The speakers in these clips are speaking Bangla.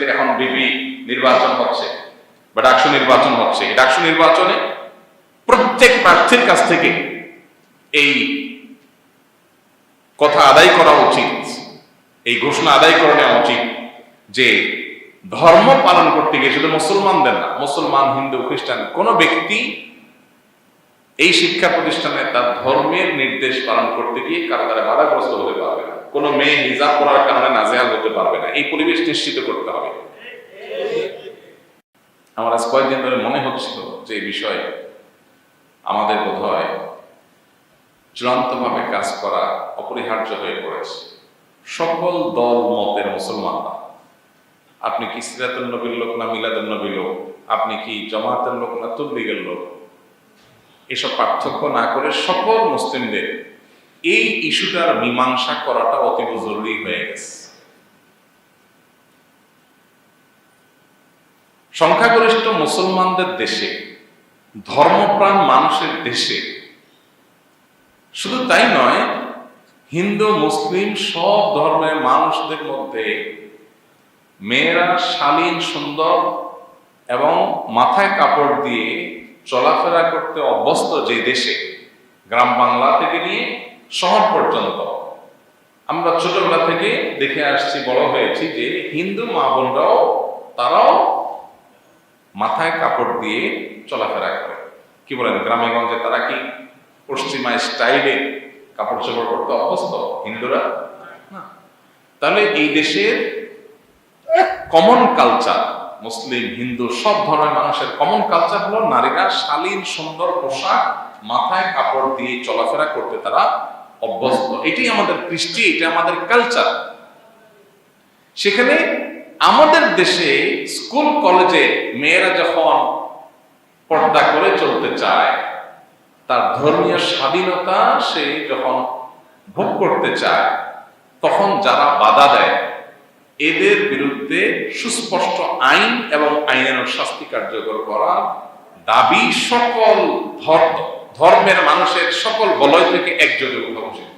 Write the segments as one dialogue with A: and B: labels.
A: ইউনিভার্সিটিতে এখন বিপি নির্বাচন হচ্ছে বা ডাকসু নির্বাচন হচ্ছে। এই ডাকসু নির্বাচনে প্রত্যেক প্রার্থীর কাছ থেকে এই কথা আদায় করা উচিত, এই ঘোষণা আদায় করে নেওয়া উচিত যে ধর্ম পালন করতে গিয়ে শুধু মুসলমানদের না, মুসলমান, হিন্দু, খ্রিস্টান, কোন ব্যক্তি এই শিক্ষা প্রতিষ্ঠানে তার ধর্মের নির্দেশ পালন করতে গিয়ে কারও দ্বারা বাধাগ্রস্ত হতে পারবে না। কোনো মেয়ে হিজাব করার কারণে নাজেহাল হতে পারবে না। এই পরিবেশ নিশ্চিত করতে হবে। আমার আজ কয়েকদিন ধরে মনে হচ্ছিল যে এই বিষয়ে আমাদের বোধ হয় চূড়ান্তভাবে কাজ করা অপরিহার্য হয়ে পড়েছে। সকল দল, মতের মুসলমানরা আপনি কি সিরাতুল নবীর লোক না মিলাদুল নবীর লোক? আপনি কি জমাতের লোক না তবলিগের লোক? এসব পার্থক্য না করে সকল মুসলিমদের এই ইস্যুটার মীমাংসা করাটা অতীব জরুরি হয়ে গেছে। সংখ্যাগরিষ্ঠ মুসলমানদের দেশে, ধর্মপ্রাণ মানুষের দেশে, শুধু তাই নয়, হিন্দু, মুসলিম সব ধর্মের মানুষদের মধ্যে মেয়েরা শালীন, সুন্দর এবং মাথায় কাপড় দিয়ে চলাফেরা করতে অভ্যস্ত যে দেশে, গ্রাম বাংলা থেকে নিয়ে শহর পর্যন্ত। আমরা ছোটবেলা থেকে দেখে আসছি, বড় হয়েছি যে হিন্দু মা বোনরাও তারাও মাথায় কাপড় দিয়ে চলাফেরা করে। কি বলেন, গ্রামে গঞ্জে তারা কি পশ্চিমা স্টাইলে কাপড় চোপড় করতে অভ্যস্ত হিন্দুরা না। তাহলে এই দেশের কমন কালচার মুসলিম, হিন্দু, সব ধরনের মানুষের কমন কালচার হলো নারীরা শালীন, সুন্দর পোশাক মাথায় কাপড় দিয়ে চলাফেরা করতে তারা অভ্যস্ত। এটাই আমাদের কৃষ্টি, এটা আমাদের কালচার সেখানে আমাদের দেশে স্কুল কলেজে মেয়েরা যখন পর্দা করে চলতে চায়, তার ধর্মীয় স্বাধীনতা সে যখন ভোগ করতে চায়, তখন যারা বাধা দেয়, এদের বিরুদ্ধে সুস্পষ্ট আইন এবং আইনের শাস্তি কার্যকর করা দাবি সকল ধর্ম। ধর্মের মানুষের সকল বলয় থেকে একযোগে ওঠা উচিত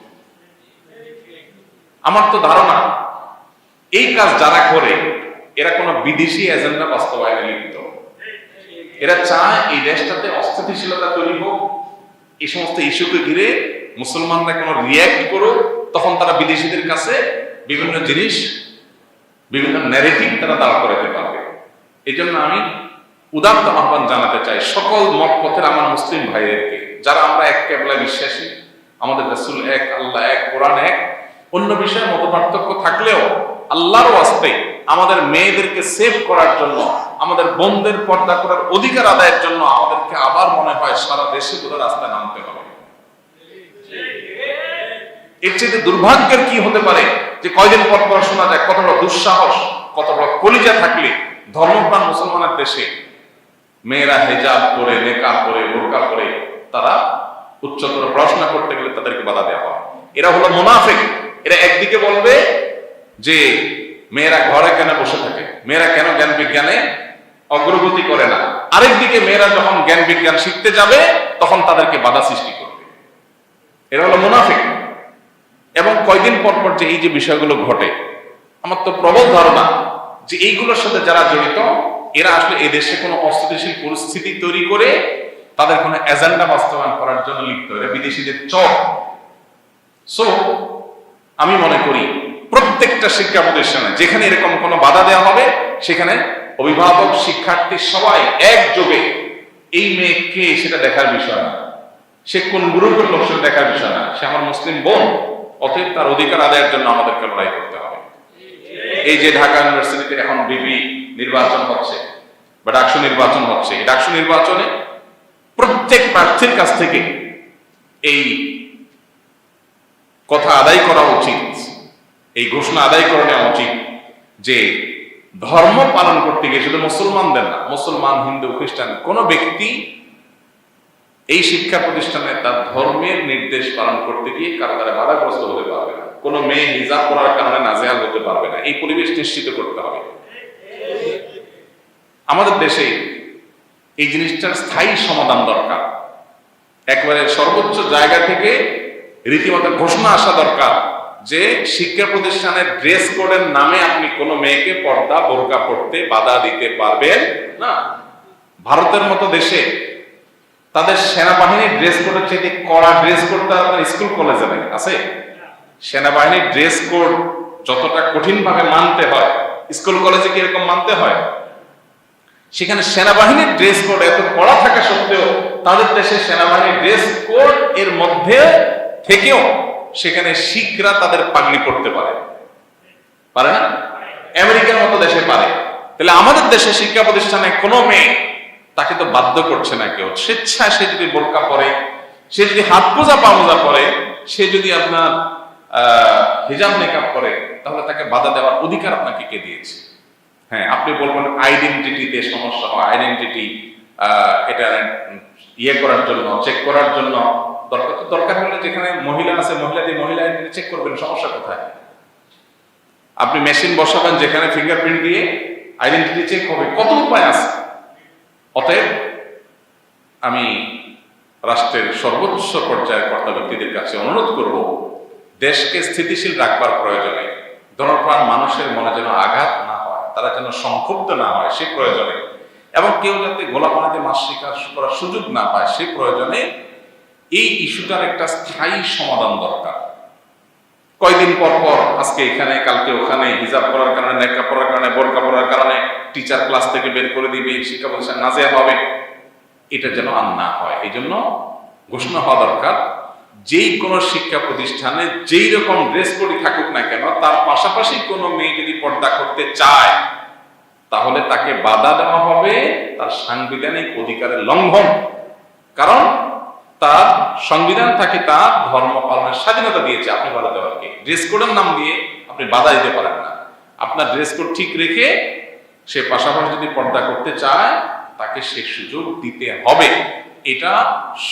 A: আমার তো ধারণা, এই কাজ যারা করে, এরা কোনো বিদেশি এজেন্ডা বাস্তবায়নে লিপ্ত। এরা চায় এই দেশটাতে অস্থিতিশীলতা তৈরি হোক, এই সমস্ত ইস্যুকে ঘিরে মুসলমানরা কোনো রিয়্যাক্ট করুক, তখন তারা বিদেশিদের কাছে বিভিন্ন জিনিস, বিভিন্ন ন্যারেটিভ তারা দাঁড় করাতে পারবে। এই জন্য আমি উদাত্ত আহ্বান জানাতে চাই সকল মত পথের আমার মুসলিম ভাইদেরকে যারা আমরা এক কেবলা বিশ্বাসী, আমাদের রাসূল এক, আল্লাহ এক, কোরআন এক, অন্য বিষয়ে মত পার্থক্য থাকলেও আল্লাহর ওয়াস্তে আমাদের মেয়েদেরকে সেভ করার জন্য, আমাদের বোনদের পর্দা করার অধিকার আদায়ের জন্য আমাদেরকে আবার মনে হয় সারা দেশে বোধ রাস্তায় নামতে হবে। এর চেয়ে দুর্ভাগ্যের কি হতে পারে যে কয়দিন পর পর শোনা যায় কত বড় দুঃসাহস, কত বড় কলিজা থাকলে ধর্মপ্রাণ মুসলমানের দেশে মেয়েরা হেজাব করে নেকাব করে বোরকা করে তারা উচ্চতর পড়াশোনা করতে গেলে তাদেরকে বাধা দেওয়া হয়। এরা হলো মুনাফিক। এরা একদিকে বলবে যে মেয়েরা ঘরে কেন বসে থাকে? মেয়েরা কেন জ্ঞান বিজ্ঞানে অগ্রগতি করে না? আরেকদিকে মেয়েরা যখন জ্ঞান বিজ্ঞান শিখতে যাবে, তখন তাদেরকে বাধা সৃষ্টি করবে। এরা হলো মুনাফিক। এবং কয়দিন পর পর যে এই যে বিষয়গুলো ঘটে, আমার তো প্রবল ধারণা যে এইগুলোর সাথে যারা জড়িত, এরা আসলে এদেশে কোনো অস্থিতিশীল পরিস্থিতি তৈরি করে তাদের কোনো এজেন্ডা বাস্তবায়ন করার জন্য লিপ্ত এরা বিদেশিদের চক সো আমি মনে করি প্রত্যেকটা শিক্ষা প্রতিষ্ঠানে যেখানে এরকম কোনো বাধা দেওয়া হবে, সেখানে অভিভাবক শিক্ষার্থী সবাই একযোগে এই মেয়ে কে সেটা দেখার বিষয় না। সে কোন গ্রুপের লোক সেটা দেখার বিষয় না। সে আমার মুসলিম বোন, অতএব তার অধিকার আদায়ের জন্য আমাদেরকে লড়াই করতে হবে। এই যে ঢাকা ইউনিভার্সিটিতে এখন বিপি নির্বাচন হচ্ছে, বা ডাকসু নির্বাচন হচ্ছে, এই ডাকসু নির্বাচনে প্রত্যেক প্রার্থীর কাছ থেকে এই কথা আদায় করা উচিত, এই ঘোষণা আদায় করে নেওয়া উচিত যে ধর্ম পালন করতে গিয়ে শুধু মুসলমানদের না, মুসলমান, হিন্দু, খ্রিস্টান, কোন ব্যক্তি এই শিক্ষা প্রতিষ্ঠানে তার ধর্মের নির্দেশ পালন করতে গিয়ে কারও দ্বারা বাধাগ্রস্ত হতে পারবে না। কোনো মেয়ে হিজাব করার কারণে নাজেহাল হতে পারবে না। এই পরিবেশ নিশ্চিত করতে হবে। আমাদের দেশে এই জিনিসটার স্থায়ী সমাধান দরকার। একবারে সর্বোচ্চ জায়গা থেকে রীতিমতো ঘোষণা আসা দরকার যে শিক্ষা প্রতিষ্ঠানের ড্রেস কোডের নামে আপনি কোনো মেয়েকে পর্দা, বোরকা পড়তে বাধা দিতে পারবেন না। ভারতের মতো দেশে তাদের সেনাবাহিনীর ড্রেস কোডের চাইতে কড়া ড্রেস কোডটা আপনার স্কুল, কলেজে নেই আছে? সেনাবাহিনীর ড্রেস কোড যতটা কঠিন ভাবে মানতে হয়, স্কুল, কলেজে কি এরকম মানতে হয়? সেখানে সেনাবাহিনীর ড্রেস কোড এত কড়া থাকা সত্ত্বেও তাদের দেশে সেনাবাহিনীর ড্রেস কোড এর মধ্যে থেকেও সেখানে শিখরা তাদের পাগড়ি করতে পারে। পারে না? আমেরিকার মতো দেশে পারে। তাহলে আমাদের দেশে শিক্ষা প্রতিষ্ঠানে কোনো মেয়ে তাকে তো বাধ্য করছে না কেউ। স্বেচ্ছায় সে যদি বোরকা পরে, সে যদি হাত মোজা পা মোজা পরে, সে যদি আপনার হিজাব মেকআপ করে তাহলে তাকে বাধা দেওয়ার অধিকার আপনাকে কে দিয়েছে? হ্যাঁ আপনি বলবেন আইডেন্টিটিতে সমস্যা হয় আইডেন্টিটি এটা ইয়ে করার জন্য চেক করার জন্য দরকার। তো দরকার হলে যেখানে মহিলা আছে মহিলা দিয়ে মহিলা চেক করবেন, সমস্যা কোথায়? আপনি মেশিন বসাবেন যেখানে ফিঙ্গারপ্রিন্ট দিয়ে আইডেন্টিটি চেক হবে। কত উপায় আছে? অতএব আমি রাষ্ট্রের সর্বোচ্চ পর্যায়ের কর্তা ব্যক্তিদের কাছে অনুরোধ করব, দেশকে স্থিতিশীল রাখবার প্রয়োজনে, ধনপ্রাণ মানুষের মনে যেন আঘাত তারা যেন সংক্ষুব্ধ না হয়, সে প্রয়োজনে। এবং কেউ যাতে গোলাপানিতে মাছ শিকার করার সুযোগ না পায়, সে প্রয়োজনে এই ইস্যুটার একটা স্থায়ী সমাধান দরকার। কয়দিন পর পর আজকে এখানে, কালকে ওখানে, হিজাব করার কারণে নেকা পড়ার কারণে, বোরকা পড়ার কারণে টিচার ক্লাস থেকে বের করে দিবে, শিক্ষা প্রতিষ্ঠান নাজেয়া হবে। এটা যেন আর না হয় এই জন্য ঘোষণা হওয়া দরকার। যেই কোনো শিক্ষা প্রতিষ্ঠানে, যেই রকম ড্রেস কোডই থাকুক না কেন, তার পাশাপাশি কোনো মেয়ে যদি পর্দা করতে চায়, তাহলে তাকে বাধা দেওয়া হবে তার সাংবিধানিক অধিকারের লঙ্ঘন। কারণ তার সংবিধান তাকে তার ধর্ম পালনের স্বাধীনতা দিয়েছে, আপনি বাধা দেওয়াকে ড্রেস কোডের নাম দিয়ে আপনি বাধা দিতে পারেন না। আপনার ড্রেস কোড ঠিক রেখে সে পাশাপাশি যদি পর্দা করতে চায়, তাকে সে সুযোগ দিতে হবে। এটা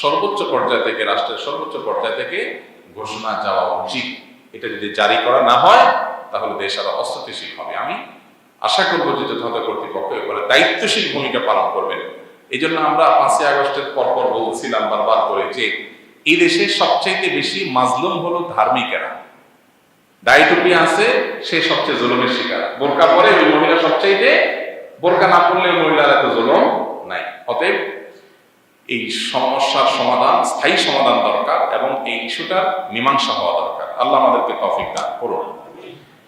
A: সর্বোচ্চ পর্যায় থেকে, রাষ্ট্রের সর্বোচ্চ পর্যায় থেকে ঘোষণা যাওয়া উচিত। এটা যদি জারি করা না হয়, তাহলে দেশ আরও অস্থিতিশীল হবে। আমি আশা করব যে যথাযথ কর্তৃপক্ষ এবারে দায়িত্বশীল ভূমিকা পালন করবেন। এই জন্য আমরা পাঁচই আগস্টের পরপর বলছিলাম বারবার করে যে, এই দেশে সবচাইতে বেশি মাজলুম হলো ধার্মিকেরা। দায়িত্বটি আছে, সে সবচেয়ে জুলুমের শিকার। বোরকা পরে ওই মহিলা সবচাইতে, বোরকা না পড়লে মহিলার এত জুলুম নাই। অতএব এই সমস্যার সমাধান, স্থায়ী সমাধান দরকার এবং এই ইস্যুটার মীমাংসা হওয়া দরকার। আল্লাহ আমাদেরকে তফিক দান করুন।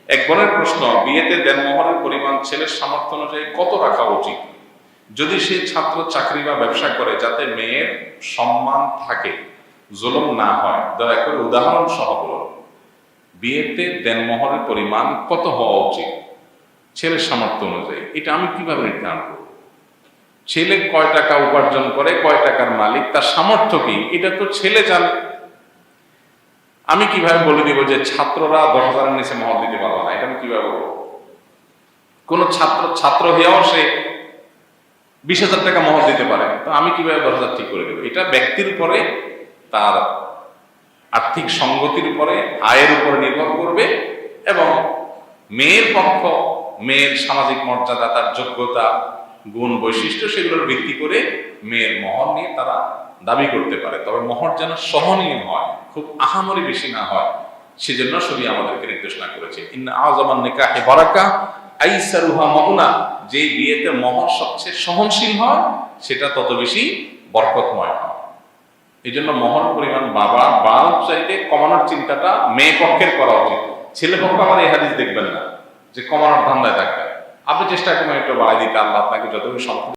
A: এক বোনের প্রশ্ন, বিয়েতে দেনমোহরের পরিমাণ ছেলের সামর্থ্য অনুযায়ী কত রাখা উচিত? যদি সে ছাত্র, চাকরি বা ব্যবসা করে যাতে মেয়ের সম্মান থাকে, জুলুম না হয়, দয়া করে উদাহরণ সহ বলুন। বিয়েতে দেনমোহরের পরিমাণ কত হওয়া উচিত? ছেলের সামর্থ্য অনুযায়ী। এটা আমি কীভাবে নির্ধারণ করব? ছেলে কয় টাকা উপার্জন করে, কয় টাকার মালিক, তার সামর্থ্য কি? এটা তো ছেলে জানে। আমি কীভাবে বলে দিব যে ছাত্ররা দশ হাজারের নিচে মহল দিতে পারবে না? এটা আমি কীভাবে বলব? কোন ছাত্র ছাত্র হয়েও সে বিশ হাজার টাকা মহল দিতে পারে। তো আমি কীভাবে দশ হাজার ঠিক করে দেবো? এটা ব্যক্তির পরে তার আর্থিক সঙ্গতির উপরে, আয়ের উপরে নির্ভর করবে এবং মেয়ের পক্ষ, মেয়ের সামাজিক মর্যাদা, তার যোগ্যতা গুণ বৈশিষ্ট্য সেগুলোর ভিত্তি করে মেয়ের মহর নিয়ে তারা দাবি করতে পারে। তবে মহর যেন সহনীয় হয়, খুব আহামরি বেশি না হয়, সেজন্য শরী আমাদেরকে নির্দেশনা করেছে। ইন্না আজমান নিকাহে বারাকা আইসারুহা মহুনা যে বিয়েতে মহর সবচেয়ে সহনশীল হয়, সেটা তত বেশি বরকতময় হয়। এই জন্য মহর পরিমাণ বাবা বাড়ানোর চাইতে কমানোর চিন্তাটা মেয়ে পক্ষের করা উচিত। ছেলে পক্ষ আমার এই হাদিস দেখবেন না, যে কমানোর ধান্দায় থাকবেন আপনি চেষ্টা করবেন একটু বাড়াই দিতে আল্লাহ আপনাকে যতটুকু সম্ভব